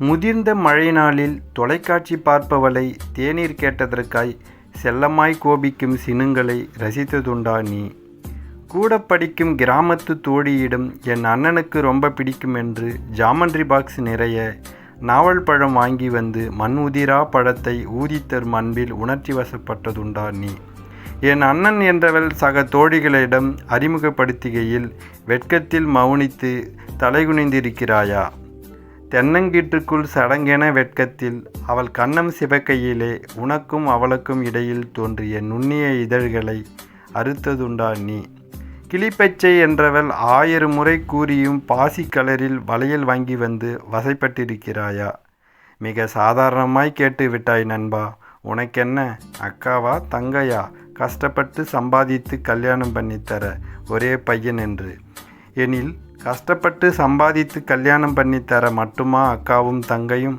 முதிர்ந்த மழை நாளில் தொலைக்காட்சி பார்ப்பவளை தேநீர் கேட்டதற்காய் செல்லமாய் கோபிக்கும் சினுங்களை ரசித்ததுண்டா நீ? கூட படிக்கும் கிராமத்து தோழியிடம் என் அண்ணனுக்கு ரொம்ப பிடிக்கும் என்று ஜாமண்ட்ரி பாக்ஸ் நிறைய நாவல் பழம் வாங்கி வந்து மண் உதிரா பழத்தை ஊதித்தரும் அன்பில் உணர்ச்சி வசப்பட்டதுண்டா நீ? என் அண்ணன் என்றவள் சக தோழிகளிடம் அறிமுகப்படுத்துகையில் வெட்கத்தில் மௌனித்து தலைகுனிந்திருக்கிறாயா? தென்னங்கீற்றுக்குள் சடங்கென வெட்கத்தில் அவள் கன்னம் சிவக்கையிலே உனக்கும் அவளுக்கும் இடையில் தோன்றிய நுண்ணிய இதழ்களை அறுத்ததுண்டா நீ? கிளிப்பச்சை என்றவள் ஆயிரம் முறை கூறியும் பாசி கலரில் வளையல் வாங்கி வந்து வசைப்பட்டிருக்கிறாயா? மிக சாதாரணமாய் கேட்டு விட்டாய் நண்பா உனக்கென்ன? அக்காவா தங்கையா? கஷ்டப்பட்டு சம்பாதித்து கல்யாணம் பண்ணித்தர ஒரே பையன் என்று. எனில் கஷ்டப்பட்டு சம்பாதித்து கல்யாணம் பண்ணி தர மட்டுமா அக்காவும் தங்கையும்?